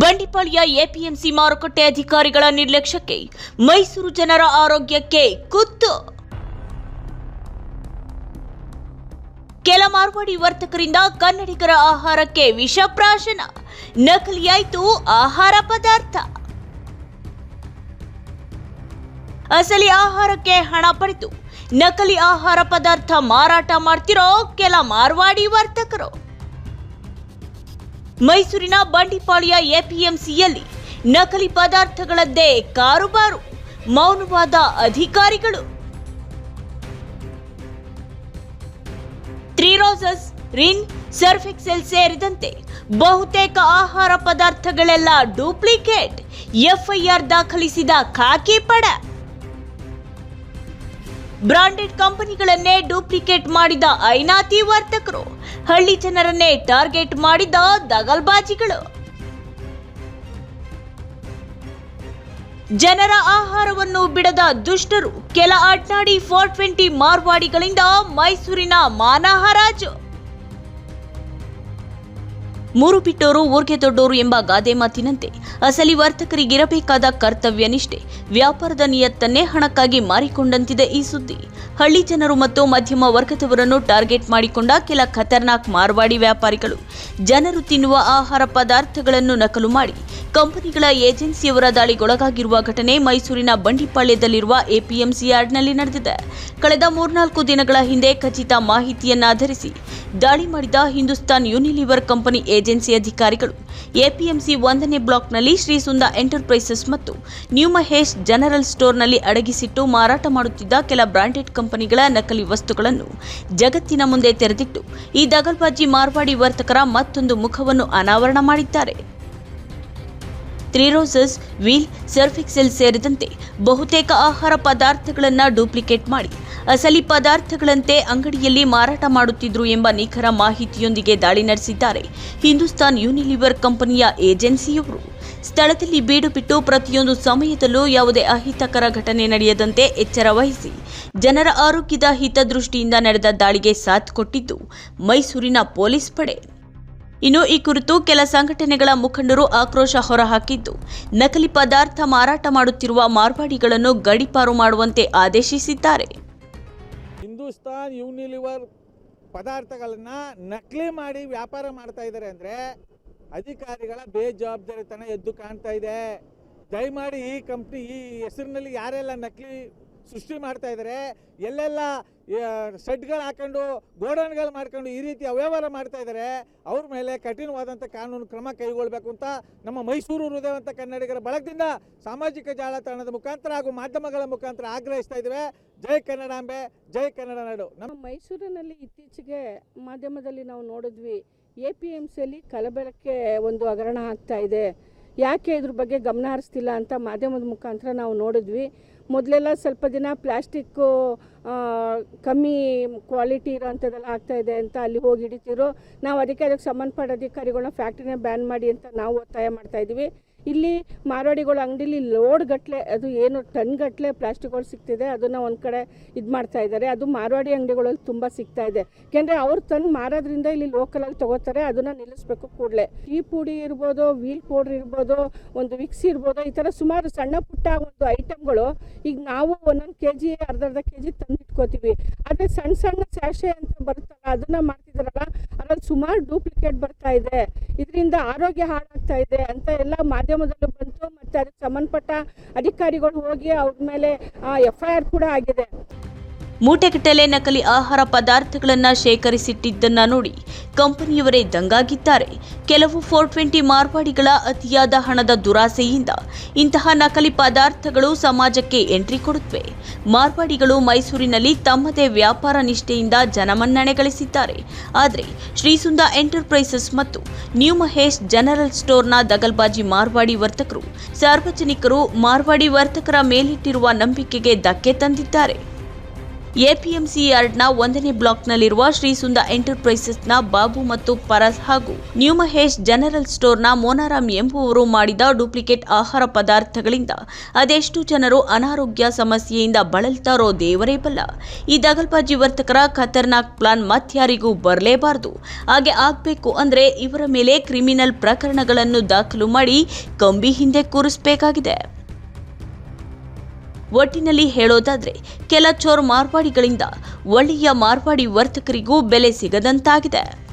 Bandipalya APMC ಮಾರುಕಟ್ಟೆ ಅಧಿಕಾರಿಗಳ ನಿರ್ಲಕ್ಷ್ಯಕ್ಕೆ ಮೈಸೂರು ಜನರ ಆರೋಗ್ಯಕ್ಕೆ ಕುತ್ತು. ಕೆಲ ಮಾರ್ವಾಡಿ ವರ್ತಕರಿಂದ ಕನ್ನಡಿಗರ ಆಹಾರಕ್ಕೆ ವಿಷಪ್ರಾಶನ ನಕಲಿಯಾಯಿತು ಆಹಾರ ಪದಾರ್ಥ. ಅಸಲಿ ಆಹಾರಕ್ಕೆ ಹಣ ಪಡೆದು ನಕಲಿ ಆಹಾರ ಪದಾರ್ಥ ಮಾರಾಟ ಮಾಡ್ತಿರೋ ಕೆಲ ಮಾರ್ವಾಡಿ ವರ್ತಕರು. ಮೈಸೂರಿನ ಬಂಡಿಪಾಳ್ಯ ಎಪಿಎಂಸಿಯಲ್ಲಿ ನಕಲಿ ಪದಾರ್ಥಗಳದ್ದೇ ಕಾರುಬಾರು, ಮೌನವಾದ ಅಧಿಕಾರಿಗಳು. ತ್ರಿರೋಸಸ್ ರಿನ್, ಸರ್ಫೆಕ್ಸೆಲ್ ಸೇರಿದಂತೆ ಬಹುತೇಕ ಆಹಾರ ಪದಾರ್ಥಗಳೆಲ್ಲ ಡೂಪ್ಲಿಕೇಟ್, ಎಫ್ಐಆರ್ ದಾಖಲಿಸಿದ ಖಾಕಿ ಪಡ. ಬ್ರಾಂಡೆಡ್ ಕಂಪನಿಗಳನ್ನೇ ಡೂಪ್ಲಿಕೇಟ್ ಮಾಡಿದ ಐನಾತಿ ವರ್ತಕರು, ಹಳ್ಳಿ ಜನರನ್ನೇ ಟಾರ್ಗೆಟ್ ಮಾಡಿದ ದಗಲ್ಬಾಜಿಗಳು. ಜನರ ಆಹಾರವನ್ನು ಬಿಡದ ದುಷ್ಟರು ಕೆಲ ಅಡ್ನಾಡಿ ಫೋರ್ ಟ್ವೆಂಟಿ ಮಾರ್ವಾಡಿಗಳಿಂದ ಮೈಸೂರಿನ ಮಾನ ಹರಾಜು ಮೂರು ಬಿಟ್ಟೋರು ಊರ್ಗೆ ದೊಡ್ಡೋರು ಎಂಬ ಗಾದೆ ಮಾತಿನಂತೆ ಅಸಲಿ ವರ್ತಕರಿಗಿರಬೇಕಾದ ಕರ್ತವ್ಯ ನಿಷ್ಠೆ ವ್ಯಾಪಾರದ ನಿಯತ್ತನ್ನೇ ಹಣಕ್ಕಾಗಿ ಮಾರಿಕೊಂಡಂತಿದೆ ಈ ಸುದ್ದಿ. ಹಳ್ಳಿ ಜನರು ಮತ್ತು ಮಧ್ಯಮ ವರ್ಗದವರನ್ನು ಟಾರ್ಗೆಟ್ ಮಾಡಿಕೊಂಡ ಕೆಲ ಖತರ್ನಾಕ್ ಮಾರ್ವಾಡಿ ವ್ಯಾಪಾರಿಗಳು. ಜನರು ತಿನ್ನುವ ಆಹಾರ ಪದಾರ್ಥಗಳನ್ನು ನಕಲು ಮಾಡಿ ಕಂಪನಿಗಳ ಏಜೆನ್ಸಿಯವರ ದಾಳಿಗೊಳಗಾಗಿರುವ ಘಟನೆ ಮೈಸೂರಿನ ಬಂಡಿಪಾಳ್ಯದಲ್ಲಿರುವ ಎಪಿಎಂಸಿ ಯಾರ್ಡ್ನಲ್ಲಿ ನಡೆದಿದೆ. ಕಳೆದ ಮೂರ್ನಾಲ್ಕು ದಿನಗಳ ಹಿಂದೆ ಖಚಿತ ಮಾಹಿತಿಯನ್ನಾಧರಿಸಿ ದಾಳಿ ಮಾಡಿದ ಹಿಂದೂಸ್ತಾನ್ ಯೂನಿಲಿವರ್ ಕಂಪನಿ ಏಜೆನ್ಸಿ ಅಧಿಕಾರಿಗಳು. ಎಪಿಎಂಸಿ ಒಂದನೇ ಬ್ಲಾಕ್ನಲ್ಲಿ ಶ್ರೀಸುಂದ ಎಂಟರ್ಪ್ರೈಸಸ್ ಮತ್ತು ನ್ಯೂ ಮಹೇಶ್ ಜನರಲ್ ಸ್ಟೋರ್ನಲ್ಲಿ ಅಡಗಿಸಿಟ್ಟು ಮಾರಾಟ ಮಾಡುತ್ತಿದ್ದ ಕೆಲ ಬ್ರಾಂಡೆಡ್ ಕಂಪನಿಗಳ ನಕಲಿ ವಸ್ತುಗಳನ್ನು ಜಗತ್ತಿನ ಮುಂದೆ ತೆರೆದಿಟ್ಟು, ಈ ದಗಲ್ಬಾಜಿ ಮಾರ್ವಾಡಿ ವರ್ತಕರ ಮತ್ತೊಂದು ಮುಖವನ್ನು ಅನಾವರಣ ಮಾಡಿದ್ದಾರೆ. ತ್ರಿರೋಸಸ್ ವೀಲ್ ಸರ್ಫಿಕ್ಸೆಲ್ ಸೇರಿದಂತೆ ಬಹುತೇಕ ಆಹಾರ ಪದಾರ್ಥಗಳನ್ನು ಡೂಪ್ಲಿಕೇಟ್ ಮಾಡಿ. ಅಸಲಿ ಪದಾರ್ಥಗಳಂತೆ ಅಂಗಡಿಯಲ್ಲಿ ಮಾರಾಟ ಮಾಡುತ್ತಿದ್ರು ಎಂಬ ನಿಖರ ಮಾಹಿತಿಯೊಂದಿಗೆ ದಾಳಿ ನಡೆಸಿದ್ದಾರೆ ಹಿಂದೂಸ್ತಾನ್ ಯೂನಿಲಿವರ್ ಕಂಪನಿಯ ಏಜೆನ್ಸಿಯವರು. ಸ್ಥಳದಲ್ಲಿ ಬೀಡು ಬಿಟ್ಟು ಪ್ರತಿಯೊಂದು ಸಮಯದಲ್ಲೂ ಯಾವುದೇ ಅಹಿತಕರ ಘಟನೆ ನಡೆಯದಂತೆ ಎಚ್ಚರ ವಹಿಸಿ, ಜನರ ಆರೋಗ್ಯದ ಹಿತದೃಷ್ಟಿಯಿಂದ ನಡೆದ ದಾಳಿಗೆ ಸಾಥ್ ಕೊಟ್ಟಿದ್ದು ಮೈಸೂರಿನ ಪೊಲೀಸ್ ಪಡೆ. ಇನ್ನು ಈ ಕುರಿತು ಕೆಲ ಸಂಘಟನೆಗಳ ಮುಖಂಡರು ಆಕ್ರೋಶ ಹೊರಹಾಕಿದ್ದು, ನಕಲಿ ಪದಾರ್ಥ ಮಾರಾಟ ಮಾಡುತ್ತಿರುವ ಮಾರ್ವಾಡಿಗಳನ್ನು ಗಡಿಪಾರು ಮಾಡುವಂತೆ ಆದೇಶಿಸಿದ್ದಾರೆ. ಹಿಂದೂಸ್ತಾನ್ ಯೂನಿಲಿವರ್ ಪದಾರ್ಥಗಳನ್ನು ನಕಲಿ ಮಾಡಿ ವ್ಯಾಪಾರ ಮಾಡ್ತಾ ಇದ್ದಾರೆ ಅಂದರೆ ಅಧಿಕಾರಿಗಳ ಬೇಜವಾಬ್ದಾರಿತನ ಎದ್ದು ಕಾಣ್ತಾ ಇದೆ. ದಯಮಾಡಿ ಈ ಕಂಪ್ನಿ ಈ ಹೆಸರಿನಲ್ಲಿ ಯಾರೆಲ್ಲ ನಕಲಿ ಸೃಷ್ಟಿ ಮಾಡ್ತಾ ಇದ್ದಾರೆ ಎಲ್ಲೆಲ್ಲ ಶೆಡ್ಗಳು ಹಾಕೊಂಡು, ಗೋಡನ್ಗಳು ಮಾಡ್ಕೊಂಡು ಈ ರೀತಿ ಅವ್ಯವಹಾರ ಮಾಡ್ತಾ ಇದ್ದಾರೆ ಅವ್ರ ಮೇಲೆ ಕಠಿಣವಾದಂಥ ಕಾನೂನು ಕ್ರಮ ಕೈಗೊಳ್ಳಬೇಕು ಅಂತ ನಮ್ಮ ಮೈಸೂರು ಹೃದಯವಂತ ಕನ್ನಡಿಗರ ಬಳಗದಿಂದ ಸಾಮಾಜಿಕ ಜಾಲತಾಣದ ಮುಖಾಂತರ ಹಾಗೂ ಮಾಧ್ಯಮಗಳ ಮುಖಾಂತರ ಆಗ್ರಹಿಸ್ತಾ ಇದ್ದೇವೆ. ಜೈ ಕನ್ನಡಾಂಬೆ ಜೈ ಕನ್ನಡ ನಾಡು. ನಮ್ಮ ನಮ್ಮ ಮೈಸೂರಿನಲ್ಲಿ ಇತ್ತೀಚೆಗೆ ಮಾಧ್ಯಮದಲ್ಲಿ ನಾವು ನೋಡಿದ್ವಿ, ಎ ಪಿ ಎಂ ಸಿಯಲ್ಲಿ ಕಲಬೆರಕೆ ಒಂದು ಹಗರಣ ಆಗ್ತಾ ಇದೆ. ಯಾಕೆ ಇದ್ರ ಬಗ್ಗೆ ಗಮನ ಹರಿಸ್ತಿಲ್ಲ ಅಂತ ಮಾಧ್ಯಮದ ಮುಖಾಂತರ ನಾವು ನೋಡಿದ್ವಿ. ಮೊದಲೆಲ್ಲ ಸ್ವಲ್ಪ ದಿನ ಪ್ಲ್ಯಾಸ್ಟಿಕ್ಕು ಕಮ್ಮಿ ಕ್ವಾಲಿಟಿ ಇರೋಂಥದ್ದೆಲ್ಲ ಆಗ್ತಾ ಇದೆ ಅಂತ ಅಲ್ಲಿ ಹೋಗಿ ಹಿಡಿತಿರೋ ನಾವು ಅದಕ್ಕೆ ಅದಕ್ಕೆ ಸಂಬಂಧಪಟ್ಟ ಅಧಿಕಾರಿಗಳನ್ನ ಫ್ಯಾಕ್ಟ್ರಿನ ಬ್ಯಾನ್ ಮಾಡಿ ಅಂತ ನಾವು ಒತ್ತಾಯ ಮಾಡ್ತಾಯಿದ್ವಿ ಇಲ್ಲಿ ಮಾರ್ವಾಡಿಗಳ ಅಂಗಡಿಲಿ ಲೋಡ್ ಗಟ್ಟಲೆ ಅದು ಏನು ಟನ್ ಗಟ್ಟಲೆ ಪ್ಲಾಸ್ಟಿಕ್ಗಳು ಸಿಗ್ತಿದೆ, ಅದನ್ನು ಒಂದು ಕಡೆ ಇದು ಮಾಡ್ತಾ ಇದ್ದಾರೆ ಅದು ಮಾರ್ವಾಡಿ ಅಂಗಡಿಗಳಲ್ಲಿ ತುಂಬ ಸಿಗ್ತಾ ಇದೆ. ಯಾಕೆಂದರೆ ಅವ್ರು ತಂದು ಮಾರೋದ್ರಿಂದ ಇಲ್ಲಿ ಲೋಕಲಾಗಿ ತೊಗೋತಾರೆ, ಅದನ್ನು ನಿಲ್ಲಿಸ್ಬೇಕು ಕೂಡಲೇ. ಈ ಪುಡಿ ಇರ್ಬೋದು, ವೀಲ್ ಪೌಡ್ರ್ ಇರ್ಬೋದು, ಒಂದು ವಿಕ್ಸ್ ಇರ್ಬೋದು, ಈ ಥರ ಸುಮಾರು ಸಣ್ಣ ಪುಟ್ಟ ಒಂದು ಐಟಮ್ಗಳು ಈಗ ನಾವು ಒಂದೊಂದು ಕೆ ಜಿ ಅರ್ಧ ಅರ್ಧ ಕೆ ಜಿ ತಂದು ಇಟ್ಕೋತೀವಿ ಆದರೆ ಸಣ್ಣ ಸಣ್ಣ ಸ್ಯಾಶೆ ಅಂತ ಬರುತ್ತಲ್ಲ, ಅದನ್ನು ಮಾಡ್ತಿದ್ದಾರಲ್ಲ ಸುಮಾರು ಡೂಪ್ಲಿಕೇಟ್ ಬರ್ತಾ ಇದೆ. ಇದರಿಂದ ಆರೋಗ್ಯ ಹಾಳಾಗ್ತಾ ಇದೆ ಅಂತ ಎಲ್ಲ ಮಾಧ್ಯಮದಲ್ಲೂ ಬಂತು. ಮತ್ತು ಅದಕ್ಕೆ ಸಂಬಂಧಪಟ್ಟ ಅಧಿಕಾರಿಗಳು ಹೋಗಿ ಅವ್ರ ಮೇಲೆ ಎಫ್ ಐ ಆರ್ ಕೂಡ ಆಗಿದೆ. ಮೂಟೆಗಟ್ಟಲೆ ನಕಲಿ ಆಹಾರ ಪದಾರ್ಥಗಳನ್ನು ಶೇಖರಿಸಿಟ್ಟಿದ್ದನ್ನ ನೋಡಿ ಕಂಪನಿಯವರೇ ದಂಗಾಗಿದ್ದಾರೆ. ಕೆಲವು ಫೋರ್ ಟ್ವೆಂಟಿ ಮಾರ್ವಾಡಿಗಳ ಅತಿಯಾದ ಹಣದ ದುರಾಸೆಯಿಂದ ಇಂತಹ ನಕಲಿ ಪದಾರ್ಥಗಳು ಸಮಾಜಕ್ಕೆ ಎಂಟ್ರಿ ಕೊಡುತ್ತವೆ. ಮಾರ್ವಾಡಿಗಳು ಮೈಸೂರಿನಲ್ಲಿ ತಮ್ಮದೇ ವ್ಯಾಪಾರ ನಿಷ್ಠೆಯಿಂದ ಜನಮನ್ನಣೆ ಗಳಿಸಿದ್ದಾರೆ. ಆದರೆ ಶ್ರೀಸುಂದ ಎಂಟರ್ಪ್ರೈಸಸ್ ಮತ್ತು ನ್ಯೂ ಮಹೇಶ್ ಜನರಲ್ ಸ್ಟೋರ್ನ ದಗಲ್ಬಾಜಿ ಮಾರ್ವಾಡಿ ವರ್ತಕರು ಸಾರ್ವಜನಿಕರು ಮಾರ್ವಾಡಿ ವರ್ತಕರ ಮೇಲಿಟ್ಟಿರುವ ನಂಬಿಕೆಗೆ ಧಕ್ಕೆ ತಂದಿದ್ದಾರೆ. ಎಪಿಎಂಸಿ ಯಾರ್ಡ್ನ ಒಂದನೇ ಬ್ಲಾಕ್ನಲ್ಲಿರುವ ಶ್ರೀಸುಂದ ಎಂಟರ್ಪ್ರೈಸಸ್ನ ಬಾಬು ಮತ್ತು ಪರಸ್ ಹಾಗೂ ನ್ಯೂ ಮಹೇಶ್ ಜನರಲ್ ಸ್ಟೋರ್ನ ಮೋನಾರಾಮ್ ಎಂಬುವರು ಮಾಡಿದ ಡೂಪ್ಲಿಕೇಟ್ ಆಹಾರ ಪದಾರ್ಥಗಳಿಂದ ಅದೆಷ್ಟು ಜನರು ಅನಾರೋಗ್ಯ ಸಮಸ್ಯೆಯಿಂದ ಬಳಲ್ತಾರೋ ದೇವರೇ ಬಲ್ಲ. ಈ ದಗಲ್ಬಾಜಿ ವರ್ತಕರ ಖತರ್ನಾಕ್ ಪ್ಲಾನ್ ಮತ್ಯಾರಿಗೂ ಬರಲೇಬಾರದು. ಹಾಗೆ ಆಗಬೇಕು ಅಂದರೆ ಇವರ ಮೇಲೆ ಕ್ರಿಮಿನಲ್ ಪ್ರಕರಣಗಳನ್ನು ದಾಖಲು ಮಾಡಿ ಕಂಬಿ ಹಿಂದೆ ಕೂರಿಸಬೇಕಾಗಿದೆ. ಒಟ್ಟಿನಲ್ಲಿ ಹೇಳೋದಾದ್ರೆ ಕೆಲ ಚೋರ್ ಮಾರ್ಪಾಡಿಗಳಿಂದ ಒಳ್ಳೆಯ ಮಾರ್ಪಾಡಿ ವರ್ತಕರಿಗೂ ಬೆಲೆ ಸಿಗದಂತಾಗಿದೆ.